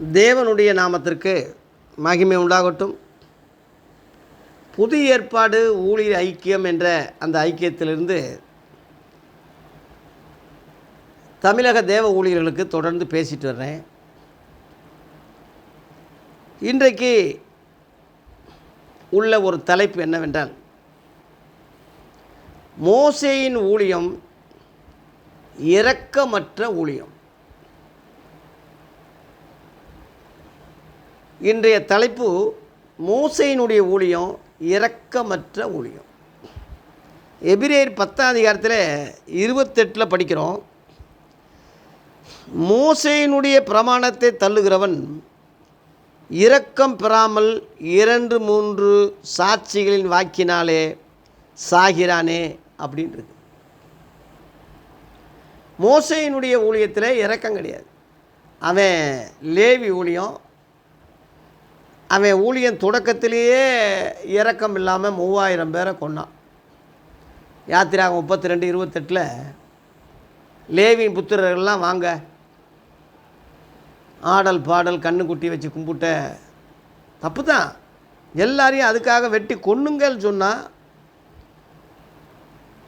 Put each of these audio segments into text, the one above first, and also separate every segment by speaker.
Speaker 1: தேவனுடைய நாமத்திற்கு மகிமை உண்டாகட்டும். புதிய ஏற்பாடு ஊழியர் ஐக்கியம் என்ற அந்த ஐக்கியத்திலிருந்து தமிழக தேவ ஊழியர்களுக்கு தொடர்ந்து பேசிட்டு வர்றேன். இன்றைக்கு உள்ள ஒரு தலைப்பு என்னவென்றால் மோசேயின் ஊழியம் இரக்கமற்ற ஊழியம். இன்றைய தலைப்பு மூசையினுடைய ஊழியம் இரக்கமற்ற ஊழியம். எபிரேர் பத்தாம் அதிகாரத்தில் இருபத்தெட்டில் படிக்கிறோம். மூசையினுடைய பிரமாணத்தை தள்ளுகிறவன் இரக்கம் பெறாமல் இரண்டு மூன்று சாட்சிகளின் வாக்கினாலே சாகிறானே அப்படின்றது. மோசையினுடைய ஊழியத்தில் இரக்கம் கிடையாது. அவன் லேவி ஊழியம் அவன் ஊழியன் தொடக்கத்திலேயே இறக்கம் இல்லாமல் மூவாயிரம் பேரை கொன்னான். யாத்திராக முப்பத்தி ரெண்டு இருபத்தெட்டில் லேவியின் புத்திரர்கள்லாம் வாங்க. ஆடல் பாடல் கண்ணுக்குட்டி வச்சு கும்பிட்ட தப்பு தான் எல்லாரையும் அதுக்காக வெட்டி கொன்னுங்கள் சொன்னால்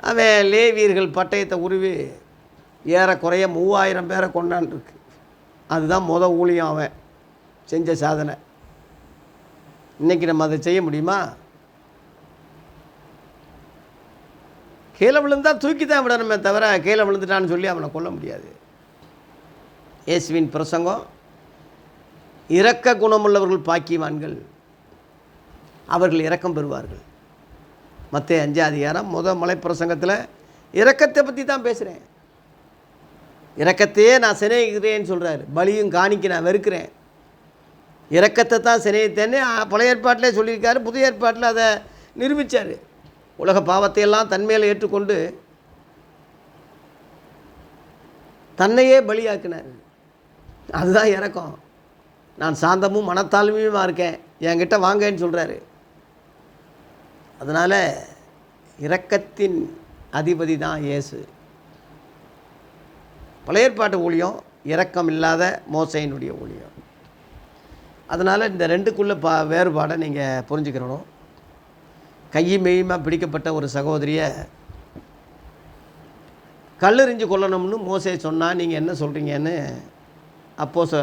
Speaker 1: அவன் லேவியர்கள் பட்டயத்தை உருவி ஏறக்குறைய மூவாயிரம் பேரை கொண்டான் இருக்கு. அதுதான் முத ஊழியம் அவன். செஞ்ச சாதனை. இன்றைக்கி நம்ம அதை செய்ய முடியுமா? கீழே விழுந்தால் தூக்கி தான் விடணுமே தவிர கீழே விழுந்துட்டான்னு சொல்லி அவனை கொல்ல முடியாது. இயேசுவின் பிரசங்கம் இரக்க குணமுள்ளவர்கள் பாக்கியவான்கள் அவர்கள் இரக்கம் பெறுவார்கள். மற்ற அஞ்சாதிகாரம் முத மலை பிரசங்கத்தில் இரக்கத்தை பற்றி தான் பேசுகிறேன் இரக்கத்தையே நான் சிநேகிக்கிறேன்னு சொல்கிறாரு பலியும் காணிக்க நான் வெறுக்கிறேன். இறக்கத்தை தான் சிநேகித்தேன்னு பழைய ஏற்பாட்டிலே சொல்லியிருக்காரு புதிய ஏற்பாட்டில் அதை நிரூபித்தார் உலக பாவத்தையெல்லாம் தன்மையில் ஏற்றுக்கொண்டு தன்னையே பலியாக்கினார். அதுதான் இறக்கம் நான் சாந்தமும் மனத்தாழ்மையுமா இருக்கேன்? என்கிட்ட வாங்கன்னு சொல்கிறாரு அதனால் இரக்கத்தின் அதிபதி தான் இயேசு. பழையற்பாட்டு ஊழியம் இரக்கம் இல்லாத மோசையினுடைய ஊழியம். அதனால் இந்த ரெண்டுக்குள்ள பா வேறுபாடை நீங்கள் புரிஞ்சுக்கிறணும் கையும் மெய்யுமாக பிடிக்கப்பட்ட ஒரு சகோதரியை கல்லெறிஞ்சு கொல்லணும்னு மோசே சொன்னால் நீங்கள் என்ன சொல்கிறீங்கன்னு அப்போ சொ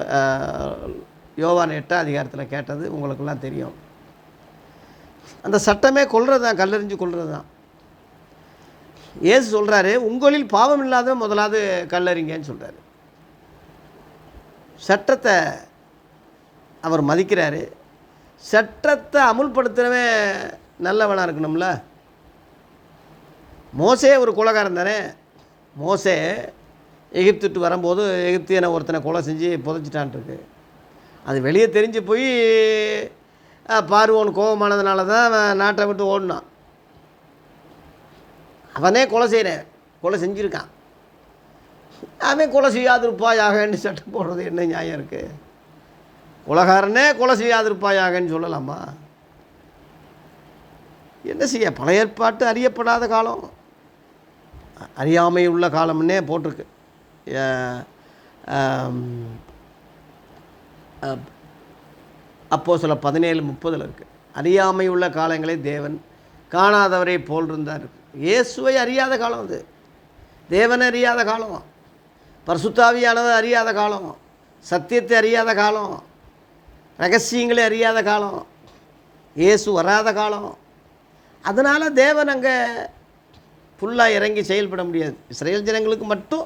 Speaker 1: யோவான் எட்டாம் அதிகாரத்தில் கேட்டது உங்களுக்கெல்லாம் தெரியும். அந்த சட்டமே கொள்வது தான் கல்லெறிஞ்சு கொள்வது தான் ஏசு சொல்கிறாரு உங்களில் பாவம் இல்லாத முதலாவது கல்லறிங்கன்னு சொல்கிறாரு சட்டத்தை அவர் மதிக்கிறாரு. சட்டத்தை அமுல்படுத்துகிறவன் நல்லவனாக இருக்கணும்ல. மோசே ஒரு குலகாரன் தானே. மோசே எகிப்துட்டு வரும்போது எகிப்தியனை ஒருத்தனை கொலை செஞ்சு புதைச்சிட்டான்ட்ருக்கு. அது வெளியே தெரிஞ்சு போய் பார்வோன் கோபமானதுனால தான் அவன் நாட்டை விட்டு ஓடினான். அவனே கொலை செய்கிறேன் கொலை செஞ்சுருக்கான். அவன் கொலை செய்யாதிருப்பாயாகன்னு சட்டம் போடுறது என்ன நியாயம் இருக்குது குலகாரனே கொலை செய்யாதிருப்பாயாகன்னு சொல்லலாமா? என்ன செய்ய பழைய ஏற்பாட்டு அறியப்படாத காலம். அறியாமை உள்ள காலம்னே போட்டிருக்கு. அப்போது சில பதினேழு முப்பதில் இருக்குது அறியாமை உள்ள காலங்களே தேவன் காணாதவரை போல் இருந்தார். இயேசுவை அறியாத காலம் அது. தேவனை அறியாத காலம். பரிசுத்தாவியானதை அறியாத காலம். சத்தியத்தை அறியாத காலம். ரகசியங்களே அறியாத காலம். இயேசு வராத காலம். அதனால் தேவன் அங்கே ஃபுல்லாக இறங்கி செயல்பட முடியாது. இஸ்ரேல் ஜனங்களுக்கு மட்டும்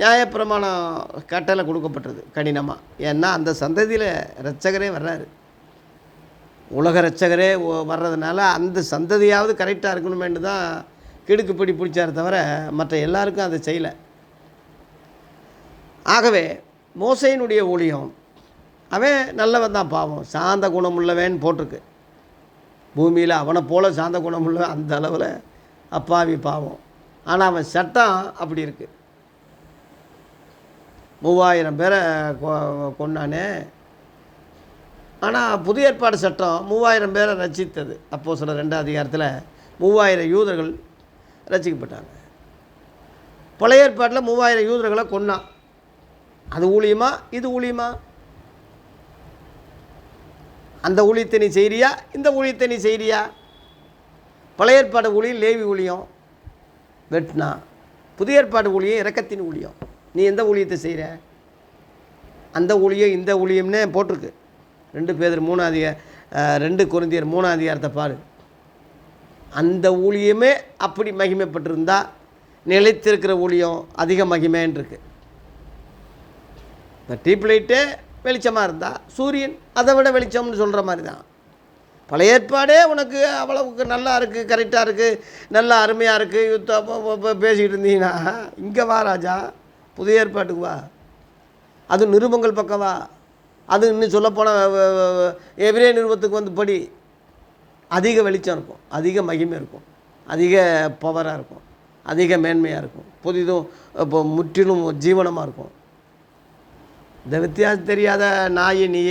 Speaker 1: நியாயப்பிரமாணம் கட்டளை கொடுக்கப்பட்டது கடினமாக ஏன்னா அந்த சந்ததியில் ரட்சகரே வர்றாரு. உலக ரட்சகரே வர்றதுனால அந்த சந்ததியாவது கரெக்டாக இருக்கணுமேனு தான் கிடுக்குப்பிடி பிடிச்சார் தவிர மற்ற எல்லாருக்கும் அதை செய்யலை. ஆகவே மோசையினுடைய ஊழியம் அவன் நல்லவன் தான் பாவம். சாந்த குணமுள்ளவன் போட்டிருக்கு. பூமியில் அவனை போல சாந்த குணம் அந்த அளவில் அப்பாவி பாவம். ஆனால் அவன் சட்டம் அப்படி இருக்குது மூவாயிரம் பேரை கொண்டானே ஆனால் புதிய ஏற்பாடு சட்டம் மூவாயிரம் பேரை ரச்சித்தது. அப்போது சில ரெண்டாம் அதிகாரத்தில் மூவாயிரம் யூதர்கள் ரசிக்கப்பட்டாங்க பழைய ஏற்பாட்டில் மூவாயிரம் யூதர்களை கொன்னான். அது ஊழியமா? இது ஊழியமா? அந்த ஊழியத்தை நீ செய்கிறியா இந்த ஊழியத்தை நீ செய்கிறியா பழைய ஏற்பாடு ஊழியம் லேவி ஊழியம் வெட்னா புதிய ஏற்பாடு ஊழியம் இறக்கத்தின் ஊழியம். நீ எந்த ஊழியத்தை செய்கிற அந்த ஊழியம் இந்த ஊழியம்னே போட்டிருக்கு. ரெண்டு பேர் மூணாதிக ரெண்டு குருந்தியர் மூணாதிகாரத்தை பாரு. அந்த ஊழியமே அப்படி மகிமைப்பட்டிருந்தா நிலைத்திருக்கிற ஊழியம் அதிக மகிமைன்னுருக்கு இந்த டீப் லைட்டே வெளிச்சமாக இருந்தால் சூரியன் அதை விட வெளிச்சம்னு சொல்கிற மாதிரி தான் பழைய ஏற்பாடே உனக்கு அவ்வளவுக்கு நல்லா இருக்குது கரெக்டாக இருக்குது நல்லா அருமையாக இருக்குது யுத்த பேசிக்கிட்டு இருந்தீங்கன்னா இங்கே வா ராஜா புதிய ஏற்பாட்டுக்கு வா. அது நிருபங்கள் பக்கம் வா. அது இன்னும் சொல்லப்போனால் எவ்ரே நிருபத்துக்கு வந்து படி. அதிக வெளிச்சம் இருக்கும் அதிக மகிமை இருக்கும் அதிக பவராக இருக்கும் அதிக மேன்மையாக இருக்கும் புதிதும் இப்போ முற்றிலும் ஜீவனமாக இருக்கும். இந்த வித்தியாசம் தெரியாத நாயை நீ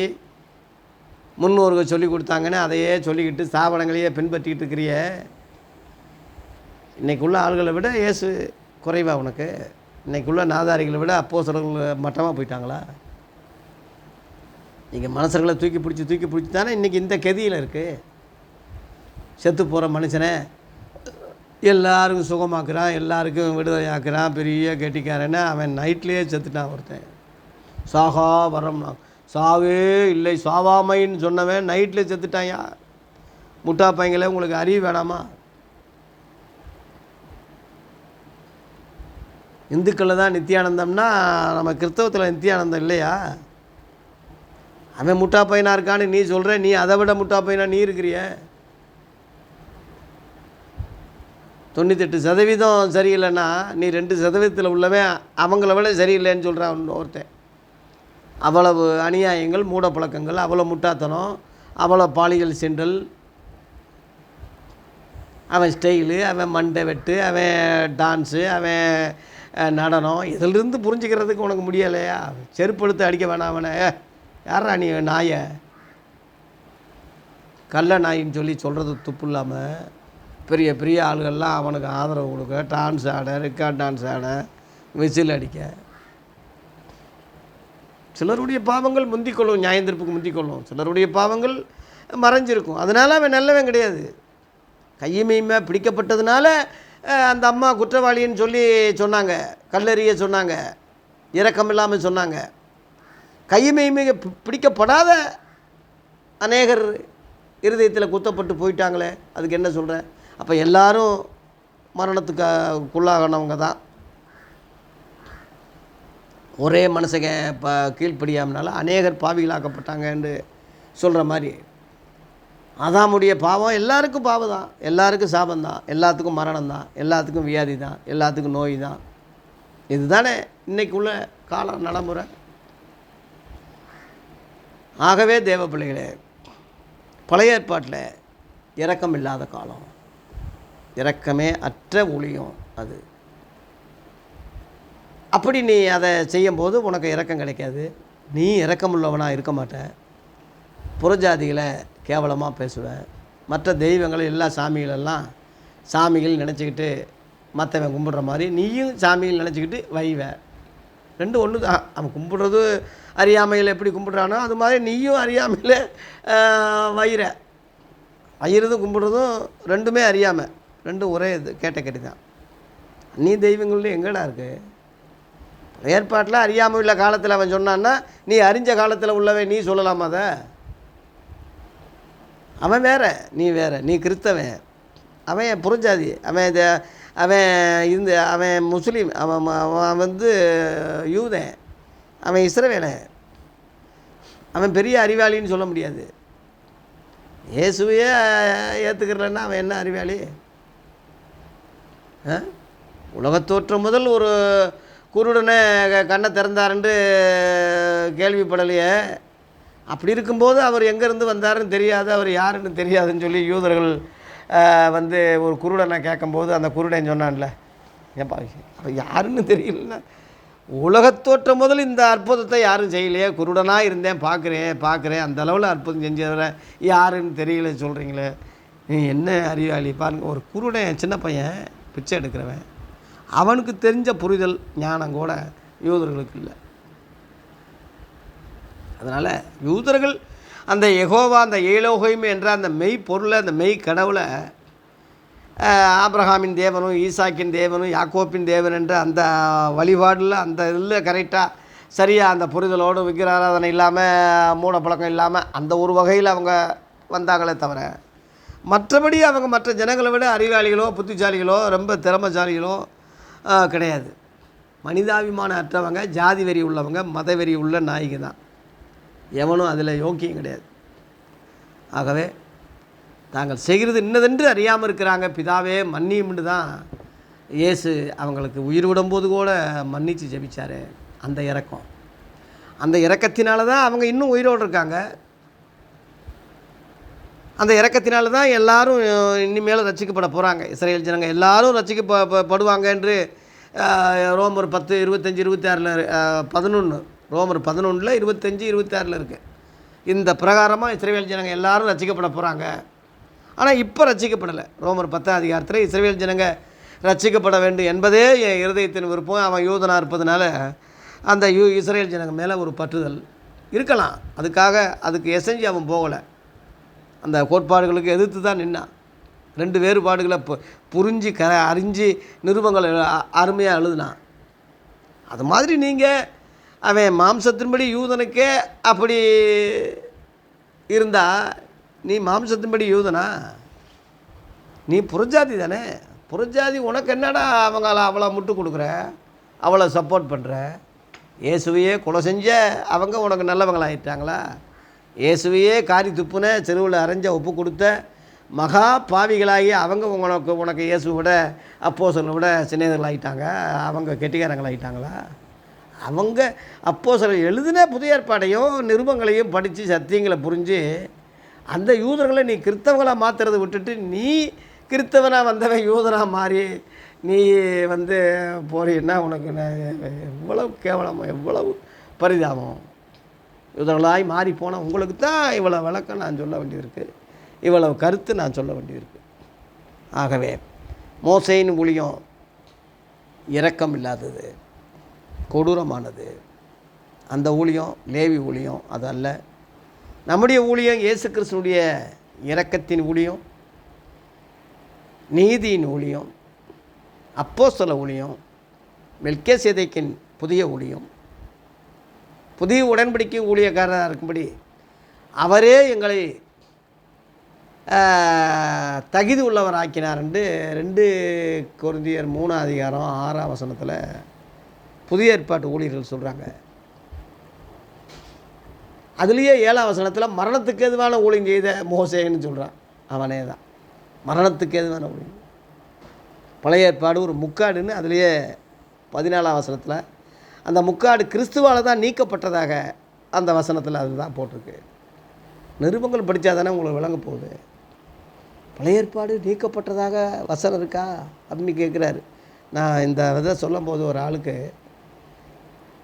Speaker 1: முன்னோர்கள் சொல்லி கொடுத்தாங்கன்னு அதையே சொல்லிக்கிட்டு ஸ்தாபனங்களையே பின்பற்றிக்கிட்டு இருக்கிறிய. இன்றைக்குள்ள ஆள்களை விட இயேசு குறைவா உனக்கு? இன்றைக்குள்ள நாதாரிகளை விட அப்போசர்கள் மட்டமாக போயிட்டாங்களா? நீங்கள் மனசர்களை தூக்கி பிடிச்சி தூக்கி பிடிச்சி தானே இன்றைக்கி இந்த கதியில் இருக்குது செத்து போகிற மனுஷனை எல்லாருக்கும் சுகமாக்குறான் எல்லாருக்கும் விடுதலையாக்குறான் பெரிய கெட்டிக்காரன்னு அவன் நைட்லேயே செத்துட்டான் ஒருத்தன். சாகா வரம்னா சாவே இல்லை சாவாமைன்னு சொன்னவன் நைட்டில் செத்துட்டாயா முட்டா பையங்களே உங்களுக்கு அறிவு வேணாமா? இந்துக்களில் தான் நித்தியானந்தம்னா நம்ம கிறிஸ்தவத்தில் நித்தியானந்தம் இல்லையா? அவன் முட்டா பையனாக இருக்கான்னு நீ சொல்கிற நீ அதை விட முட்டா பையனா நீ இருக்கிறிய? தொண்ணூத்தெட்டு சதவீதம் சரியில்லைன்னா நீ ரெண்டு சதவீதத்தில் உள்ளவன் அவங்கள விட சரியில்லைன்னு சொல்கிறான் ஒருத்தன் அவ்வளவு அநியாயங்கள் மூடப்பழக்கங்கள் அவ்வளோ முட்டாத்தனம் அவ்வளோ பாலியல் சென்றல். அவன் ஸ்டைலு அவன் மண்டை வெட்டு அவன் டான்ஸு அவன் நடனம். இதிலிருந்து புரிஞ்சுக்கிறதுக்கு உனக்கு முடியலையா? செருப்பெழுத்து அடிக்க வேணாம் அவனை. யாரா நீ நாயை? கள்ள நாயின்னு சொல்லி சொல்கிறது துப்பு இல்லாமல் பெரிய பெரிய ஆளுகள்லாம் அவனுக்கு ஆதரவு கொடுக்க டான்ஸ் ஆட ரெக்கார்ட் டான்ஸ் ஆட விசில் அடிக்க. சிலருடைய பாவங்கள் முந்திக்கொள்ளும் நியாயந்திருப்புக்கு முந்திக்கொள்ளும். சிலருடைய பாவங்கள் மறைஞ்சிருக்கும். அதனால் அவன் நல்லவன் கிடையாது. கையுமையுமே பிடிக்கப்பட்டதுனால அந்த அம்மா குற்றவாளின்னு சொல்லி சொன்னாங்க. கல்லறிய சொன்னாங்க. இரக்கம் இல்லாமல் சொன்னாங்க. கையுமையுமே பிடிக்கப்படாத அநேகர் இருதயத்தில் குத்தப்பட்டு போயிட்டாங்களே. அதுக்கு என்ன சொல்கிறேன் அப்போ எல்லாரும் மரணத்துக்கு குள்ளாகனவங்க தான். ஒரே மனசங்க இப்போ கீழ்ப்படியாமனால அநேகர் பாவிகளாக்கப்பட்டாங்கன்னு சொல்கிற மாதிரி. அதாமுடைய பாவம் எல்லாருக்கும் பாவம் தான். எல்லாருக்கும் சாபம் தான். எல்லாத்துக்கும் மரணம் தான். எல்லாத்துக்கும் வியாதி தான். எல்லாத்துக்கும் நோய் தான். இதுதானே இன்றைக்குள்ள கால நடைமுறை. ஆகவே தேவ பிள்ளைகளே பழைய ஏற்பாட்டில் இறக்கம் இல்லாத காலம். இறக்கமே அற்ற ஒளியும் அது. அப்படி நீ அதை செய்யும்போது உனக்கு இறக்கம் கிடைக்காது. நீ இறக்கமுள்ளவனாக இருக்க மாட்ட புறஜாதிகளை கேவலமாக பேசுவேன். மற்ற தெய்வங்கள் எல்லா சாமிகளெல்லாம் சாமிகள் நினச்சிக்கிட்டு மற்றவன் கும்பிட்ற மாதிரி நீயும் சாமிகள் நினச்சிக்கிட்டு வைவ. ரெண்டு ஒன்று தான். அவன் கும்பிட்றது அறியாமையில் எப்படி கும்பிட்றானோ அது மாதிரி நீயும் அறியாமையில் வயிற வயிறதும் கும்பிடுறதும் ரெண்டுமே அறியாமல் ரெண்டும் ஒரே இது கேட்டகரி தான். நீ தெய்வங்கள்லேயும் எங்கடா இருக்குது ஏற்பாட்டில் அறியாமல் உள்ள காலத்தில் அவன் சொன்னான்னா நீ அறிஞ்ச காலத்தில் உள்ளவன் நீ சொல்லலாமா அதை? அவன் வேற நீ வேற நீ கிறிஸ்தவன். அவன் புரிஞ்சாதி அவன் இது அவன் இந்த அவன் முஸ்லீம் அவன் அவன் வந்து யூதன். அவன் இஸ்ரவேலன். அவன் பெரிய அறிவாளின்னு சொல்ல முடியாது. இயேசுவையே ஏற்றுக்கிறலன்னா அவன் என்ன அறிவாளி? ஆ? உலகத்தோற்றம் முதல் ஒரு குருடனை கண்ணை திறந்தாருன்ட்டு கேள்விப்படலையே. அப்படி இருக்கும்போது அவர் எங்கேருந்து வந்தாருன்னு தெரியாது அவர் யாருன்னு தெரியாதுன்னு சொல்லி யூதர்கள் வந்து ஒரு குருடனை கேட்கும்போது அந்த குருடன் சொன்னான்ல ஏப்பா அப்போ யாருன்னு தெரியல உலகத்தோற்றம் முதல் இந்த அற்புதத்தை யாரும் செய்யலையே குருடனாக இருந்தேன் பார்க்குறேன் பார்க்குறேன் அந்த அளவில் அற்புதம் செஞ்சவரை யாருன்னு தெரியல சொல்கிறீங்களே நீ என்ன அறிவாளி? பாருங்கள் ஒரு குருடன் சின்ன பையன் பிச்சை எடுக்கிறவன். அவனுக்கு தெரிஞ்ச புரிதல் ஞானம் கூட யூதர்களுக்கு இல்லை. அதனால் யூதர்கள் அந்த எகோவா அந்த ஏலோகையும் என்ற அந்த மெய் பொருளை அந்த மெய் கடவுளை ஆப்ரஹாமின் தேவனும் ஈசாக்கின் தேவனும் யாக்கோப்பின் தேவன் என்ற அந்த வழிபாடில் அந்த இதில் கரெக்டாக சரியாக அந்த புரிதலோடு விக்கிராராதனை இல்லாமல் மூடப்பழக்கம் இல்லாமல் அந்த ஒரு வகையில் அவங்க வந்தாங்களே தவிர மற்றபடி அவங்க மற்ற ஜனங்களை விட அறிவாளிகளோ புத்திசாலிகளோ ரொம்ப திறமைசாலிகளோ கிடையாது. மனிதாபிமானம் அற்றவங்க ஜாதி வெறி உள்ளவங்க மத வெறி உள்ள நாய்க்கு தான். எவனும் அதில் யோக்கியம் கிடையாது. ஆகவே தாங்கள் செய்கிறது இன்னதென்று அறியாமல் இருக்கிறாங்க. பிதாவே மன்னியும்னு தான் இயேசு அவங்களுக்கு உயிர் விடும்போது கூட மன்னித்து ஜெபிச்சார். அந்த இறக்கம் அந்த இறக்கத்தினால தான் அவங்க இன்னும் உயிரோடு இருக்காங்க. அந்த இறக்கத்தினால தான் எல்லாரும் இனிமேல் ரசிக்கப்பட போகிறாங்க இஸ்ரேல் ஜனங்க எல்லாரும் ரட்சிக்கப்படுவாங்க என்று ரோமர் பத்து இருபத்தஞ்சி இருபத்தாறில் பதினொன்று ரோமர் பதினொன்றில் இருபத்தஞ்சி இருபத்தாறில் இருக்குது இந்த பிரகாரமாக இஸ்ரேல் ஜனங்க எல்லாரும் ரசிக்கப்பட போகிறாங்க ஆனால் இப்போ ரசிக்கப்படலை. ரோமர் பத்தாம் அதிகாரத்தில் இஸ்ரேல் ஜனங்க ரசிக்கப்பட வேண்டும் என்பதே என் இருதயத்தின் விருப்பம். அவன் யூதனாக இருப்பதனால அந்த யூ இஸ்ரேல் ஜனங்க மேலே ஒரு பற்றுதல் இருக்கலாம். அதுக்காக அதுக்கு எசைஞ்சு அவன் போகலை. அந்த கோட்பாடுகளுக்கு எதிர்த்து தான் நின்னான் ரெண்டு வேறுபாடுகளை பு புரிஞ்சு க அறிஞ்சு நிருபங்களை அருமையாக எழுதினான் அது மாதிரி நீங்கள் அவன் மாம்சத்தின்படி யூதனுக்கே அப்படி இருந்தா நீ மாம்சத்தின்படி யூதனா? நீ புறஜாதி தானே? புறஜாதி உனக்கு என்னடா அவங்கள அவ்வளோ முட்டு கொடுக்குற? அவ்வளோ சப்போர்ட் பண்ணுற இயேசுவையே கொலை செஞ்ச அவங்க உனக்கு நல்லவங்களாகிட்டாங்களா இயேசுவையே காரி துப்புன செருவில் அரைஞ்ச ஒப்பு கொடுத்த மகா பாவிகளாகி அவங்க உனக்கு உனக்கு இயேசுவை விட அப்போசலை விட சிநேகர்களாயிட்டாங்க அவங்க கெட்டிக்காரங்களாகிட்டாங்களா அவங்க அப்போ சில எழுதின புதிய ஏற்பாடையும் நிருபங்களையும் படித்து சத்தியங்களை புரிஞ்சு அந்த யூதர்களை நீ கிறிஸ்தவங்களாக மாற்றுறதை விட்டுட்டு நீ கிறிஸ்தவனாக வந்தவன் யூதனாக மாறி நீ வந்து போறீன்னா உனக்கு எவ்வளவு கேவலம் எவ்வளவு பரிதாபம். இவர்களாய் மாறி போனால் உங்களுக்கு தான் இவ்வளோ விளக்கம் நான் சொல்ல வேண்டியிருக்கு. இவ்வளவு கருத்து நான் சொல்ல வேண்டியிருக்கு. ஆகவே மோசையின் ஊழியம் இரக்கம் இல்லாதது கொடூரமானது. அந்த ஊழியம் லேவி ஊழியம் அது அல்ல நம்முடைய ஊழியம் இயேசு கிறிஸ்துனுடைய இரக்கத்தின் ஊழியம் நீதியின் ஊழியம் அப்போஸ்தல ஊழியம் மெல்கேசேதைக்கின் புதிய ஊழியம் புதிய உடன்படிக்கை ஊழியக்காரராக இருக்கும்படி அவரே எங்களை தகுதி உள்ளவர் ஆக்கினார் என்று ரெண்டு குருந்தியர் மூணு அதிகாரம் ஆறாம் வசனத்தில் புதிய ஏற்பாட்டு ஊழியர்கள் சொல்கிறாங்க அதுலேயே ஏழாம் வசனத்தில் மரணத்துக்கு எதுவான ஊழியம் செய்த மோசேன்னு சொல்கிறான் அவனே தான். மரணத்துக்கு எதுவான ஊழியம். பழைய ஏற்பாடு ஒரு முக்காடுன்னு அதுலேயே பதினாலாம் வசனத்தில் அந்த முக்காடு கிறிஸ்துவால் தான் நீக்கப்பட்டதாக அந்த வசனத்தில் அதுதான் போட்டிருக்கு. நிருபங்கள் படித்தா தானே உங்களுக்கு விளங்க போகுது. பழைய ஏற்பாடு நீக்கப்பட்டதாக வசனம் இருக்கா? அப்படின்னு கேட்குறாரு நான் இந்த இதை சொல்லும் போது ஒரு ஆளுக்கு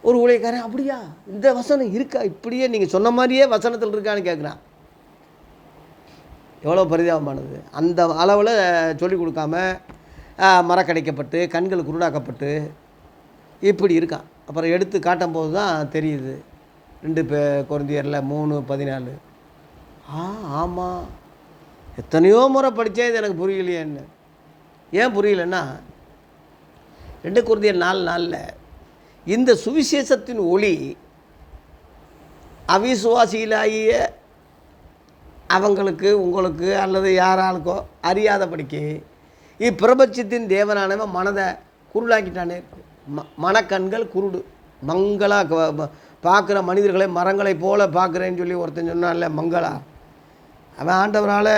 Speaker 1: ஒரு ஊழியக்காரன் அப்படியா? இந்த வசனம் இருக்கா? இப்படியே நீங்கள் சொன்ன மாதிரியே வசனத்தில் இருக்கான்னு கேட்குறான் எவ்வளோ பரிதாபமானது. அந்த அளவில் சொல்லிக் கொடுக்காம மரக்கடைக்கப்பட்டு கண்கள் குருடாக்கப்பட்டு இப்படி இருக்கான். அப்புறம் எடுத்து காட்டும் போது தான் தெரியுது. ரெண்டு பே குழந்தையரில் மூணு பதினாலு. ஆ ஆமாம் எத்தனையோ முறை படித்தேன் இது எனக்கு புரியலையேன்னு. ஏன் புரியலன்னா ரெண்டு குருந்தியர் நாலு நாளில் இந்த சுவிசேஷத்தின் ஒளி அவிசுவாசிகளாகிய அவங்களுக்கு உங்களுக்கு அல்லது யாராளுக்கோ அறியாதபடிக்கு இப்பிரபஞ்சத்தின் தேவனானவன் மனதை குருளாக்கிட்டானே இருக்கு. ம மனக்கண்கள் குருடு. மங்களா பார்க்குற மனிதர்களை மரங்களைப் போல பார்க்குறேன்னு சொல்லி ஒருத்தன் சொன்னான்ல மங்களா. அவன் ஆண்டவரால்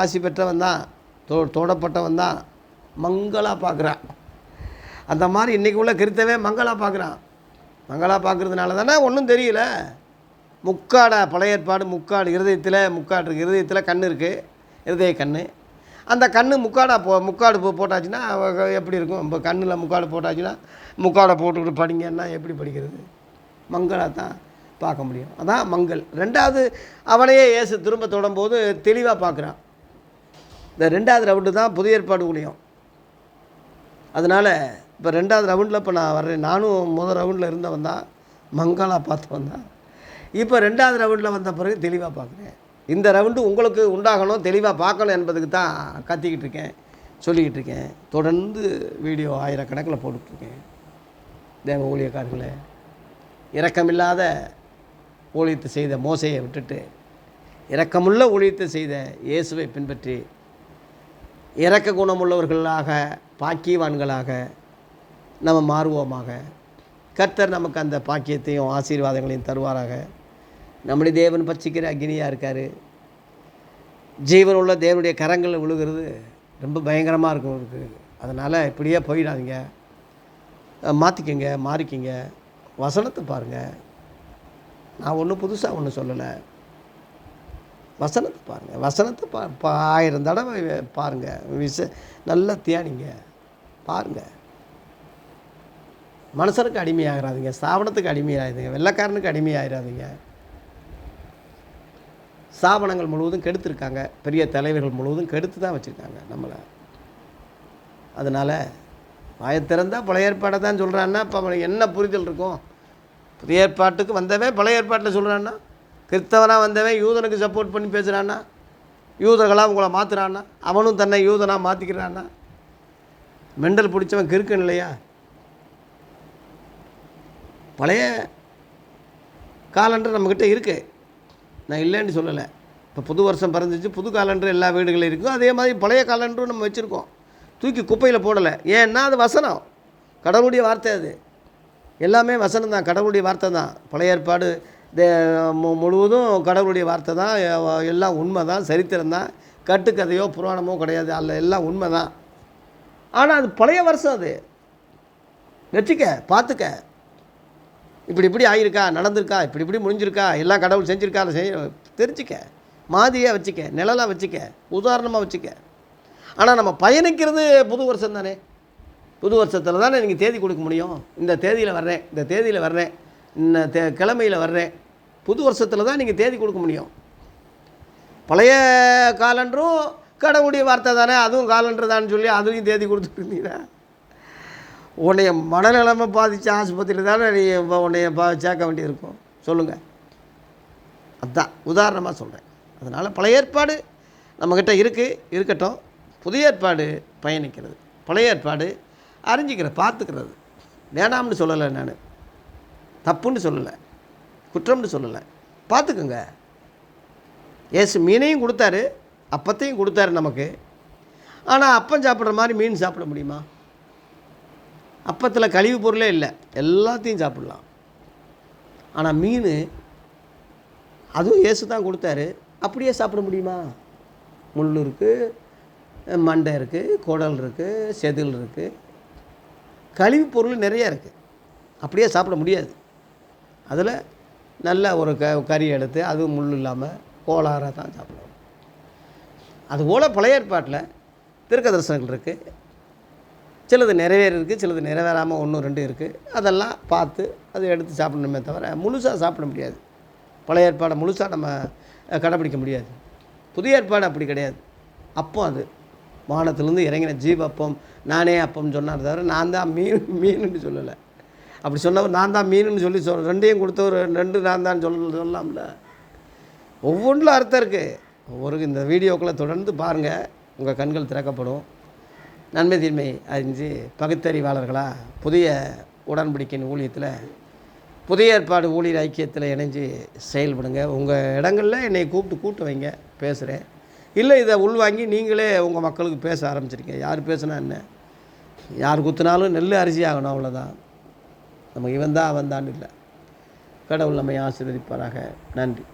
Speaker 1: ஆசி பெற்றவன் தான். தொ தொடப்பட்டவன் தான். மங்களா பார்க்குறான். அந்த மாதிரி இன்றைக்கி உள்ள கிறித்தவே மங்களா பார்க்குறான். மங்களா பார்க்குறதுனால தானே ஒன்றும் தெரியல. முக்காடா பழைய ஏற்பாடு முக்காடு இருதயத்தில் முக்காடு இருக்குது இருதயத்தில் கண் இருக்குது இருதய கண் அந்த கண் முக்காடா போ முக்காடு போ போட்டாச்சுன்னா எப்படி இருக்கும்? இப்போ கண்ணில் முக்காடு போட்டாச்சுன்னா முக்காடை போட்டுக்கிட்டு படிங்கன்னா எப்படி படிக்கிறது? மங்களாக தான் பார்க்க முடியும். அதான் மங்கள். ரெண்டாவது அவனையே இயேசு திரும்ப தொடும்போது தெளிவாக பார்க்குறான். இந்த ரெண்டாவது ரவுண்டு தான் புதிய ஏற்பாடு ஊழியம். அதனால் இப்போ ரெண்டாவது ரவுண்டில் இப்போ நான் வர்றேன். நானும் முதல் ரவுண்டில் இருந்தவன் தான். மங்களாக பார்த்து வந்தேன். இப்போ ரெண்டாவது ரவுண்டில் வந்த பிறகு தெளிவாக பார்க்குறேன். இந்த ரவுண்டு உங்களுக்கு உண்டாகணும் தெளிவாக பார்க்கணும் என்பதுக்கு தான் கத்திக்கிட்டு இருக்கேன் சொல்லிக்கிட்டு இருக்கேன். தொடர்ந்து வீடியோ ஆயிரக்கணக்கில் போட்டுட்ருக்கேன். தேவ ஊழியக்காரர்களே இரக்கமில்லாத ஊழியத்தை செய்த மோசையை விட்டுட்டு இரக்கமுள்ள ஊழியத்தை செய்த இயேசுவை பின்பற்றி இரக்க குணமுள்ளவர்களாக பாக்கியவான்களாக நம்ம மாறுவோமாக. கர்த்தர் நமக்கு அந்த பாக்கியத்தையும் ஆசீர்வாதங்களையும் தருவாராக. நம்முடைய தேவன் பச்சிக்கிற அக்னியாக இருக்கார். ஜீவனுள்ள தேவனுடைய கரங்களில் விழுகிறது. ரொம்ப பயங்கரமாக இருக்கும் அவருக்கு. அதனால் இப்படியே போயிடாதீங்க. மாற்றிக்கங்க மாறிக்கிங்க. வசனத்தை பாருங்கள் நான் ஒன்றும் புதுசாக ஒன்றும் சொல்லலை. வசனத்தை பாருங்கள் வசனத்தை பா பா ஆயிரம் தடவை பாருங்கள் விச நல்லா தியானிங்க. பாருங்கள் மனுஷனுக்கு அடிமையாகிறாதீங்க. ஸ்தாபனத்துக்கு அடிமையாகிறாதீங்க வெள்ளைக்காரனுக்கு அடிமையாகிறாதீங்க ஸ்தாபனங்கள் முழுவதும் கெடுத்துருக்காங்க. பெரிய தலைவர்கள் முழுவதும் கெடுத்து தான் வச்சுருக்காங்க நம்மளை. அதனால் வாயை திறந்தால் பழைய ஏற்பாடை தான் சொல்கிறான்னா இப்போ அவனுக்கு என்ன புரிதல் இருக்கும்? புதிய ஏற்பாட்டுக்கு வந்தவன் பழைய ஏற்பாட்டில் சொல்கிறான்னா கிறிஸ்தவனாக வந்தவன் யூதனுக்கு சப்போர்ட் பண்ணி பேசுகிறான்னா யூதர்களாக உங்களை மாற்றுறான்னா அவனும் தன்னை யூதனாக மாற்றிக்கிறான்னா மெண்டல் பிடிச்சவன் கிறுக்கன் இல்லையா? பழைய காலண்டர் நம்மக்கிட்ட இருக்குது நான் இல்லைன்னு சொல்லலை. இப்போ புது வருஷம் பிறந்துச்சு புது காலண்டர் எல்லா வீடுகளும் இருக்கும். அதே மாதிரி பழைய காலண்டரும் நம்ம வச்சுருக்கோம். தூக்கி குப்பையில் போடலை. ஏன்னா அது வசனம். கடவுளுடைய வார்த்தை அது. எல்லாமே வசனம் தான். கடவுளுடைய வார்த்தை தான். பழைய ஏற்பாடு தே மு- முழுவதும் கடவுளுடைய வார்த்தை தான். எல்லாம் உண்மை தான். சரித்திரம் தான். கட்டுக்கதையோ புராணமோ கிடையாது. அல்ல எல்லாம் உண்மை தான். ஆனால் அது பழைய வருஷம் அது. வச்சுக்க பார்த்துக்க. இப்படி இப்படி ஆகியிருக்கா நடந்திருக்கா இப்படி இப்படி முடிஞ்சிருக்கா எல்லாம் கடவுள் செஞ்சுருக்கா அதை செய் தெரிஞ்சுக்க. மாதிரியாக வச்சுக்க நிழலாக வச்சுக்க உதாரணமாக வச்சுக்க. ஆனால் நம்ம பயணிக்கிறது புது வருஷம் தானே. புது வருஷத்தில் தானே நீங்கள் தேதி கொடுக்க முடியும். இந்த தேதியில் வர்றேன் இந்த தேதியில் வர்றேன் இந்த தே கிழமையில் வர்றேன். புது வருஷத்தில் தான் நீங்கள் தேதி கொடுக்க முடியும். பழைய காலண்டரும் கடவுளுடைய வார்த்தை தானே அதுவும் காலண்டர் தான்னு சொல்லி அதுலேயும் தேதி கொடுத்துருந்தீங்கன்னா உன்னைய மனநிலைமை பாதித்த ஆஸ்பத்திரியில் தானே நீ உன்னைய பா சேர்க்க வேண்டியிருக்கும். சொல்லுங்கள் அதான் உதாரணமாக சொல்கிறேன் அதனால் பழைய ஏற்பாடு நம்மக்கிட்ட இருக்குது இருக்கட்டும். புதிய ஏற்பாடு பயணிக்கிறது. பழைய ஏற்பாடு அறிஞ்சிக்கிற பார்த்துக்கிறது. வேணாம்னு சொல்லலை நான். தப்புன்னு சொல்லலை. குற்றம்னு சொல்லலை. பார்த்துக்குங்க. ஏசு மீனையும் கொடுத்தாரு. அப்பத்தையும் கொடுத்தாரு நமக்கு. ஆனால் அப்பம் சாப்பிட்ற மாதிரி மீன் சாப்பிட முடியுமா? அப்பத்தில் கழிவு பொருளே இல்லை. எல்லாத்தையும் சாப்பிடலாம். ஆனால் மீன் அதுவும் ஏசு தான் கொடுத்தாரு. அப்படியே சாப்பிட முடியுமா? முள் இருக்குது மண்டை இருக்குது குடல் இருக்குது செதில் இருக்குது கழிவு பொருள் நிறைய இருக்குது அப்படியே சாப்பிட முடியாது. அதில் நல்ல ஒரு க கறி எடுத்து அதுவும் முள் இல்லாமல் கோளாறாக தான் சாப்பிடணும். அதுபோல் பழைய ஏற்பாட்டில் திருக்க தரிசனங்கள் இருக்குது சிலது நிறைவேறிருக்கு சிலது நிறைவேறாமல் ஒன்று ரெண்டு இருக்குது அதெல்லாம் பார்த்து அதை எடுத்து சாப்பிடணுமே தவிர முழுசாக சாப்பிட முடியாது. பழைய ஏற்பாடை முழுசாக நம்ம கடைப்பிடிக்க முடியாது. புதிய ஏற்பாடு அப்படி கிடையாது. அப்போ அது வானத்திலேருந்து இறங்கின ஜீவ அப்பம் நானே அப்பம்னு சொன்னார் தவிர நான் தான் மீன் மீனுன்னு சொல்லலை. அப்படி சொன்னவர் நான் தான் மீனுன்னு சொல்லி சொல் ரெண்டையும் கொடுத்தவர் ரெண்டு நான் தான் சொல்ல சொல்லலாம்ல. ஒவ்வொன்றில் அர்த்தம் இருக்குது ஒவ்வொரு இந்த வீடியோக்களை தொடர்ந்து பாருங்கள் உங்கள் கண்கள் திறக்கப்படும். நன்மை தீமை அறிஞ்சு பகுத்தறிவாளர்களாக புதிய உடன்படிக்கையின் ஊழியத்தில் புதிய ஏற்பாடு ஊழியர் ஐக்கியத்தில் இணைஞ்சு செயல்படுங்க. உங்கள் இடங்களில் என்னை கூப்பிட்டு கூட்டு வைங்க பேசுகிறேன் இல்லை இதை உள்வாங்கி நீங்களே உங்கள் மக்களுக்கு பேச ஆரம்பிச்சிருக்கீங்க யார் பேசுனா என்ன? யார் குத்துனாலும் நெல் அரிசி ஆகணும் அவ்வளோதான் நமக்கு இவன் தான் அவன் தான் இல்லை. கடவுள் நம்மை ஆசீர்வதிப்பாராக. நன்றி.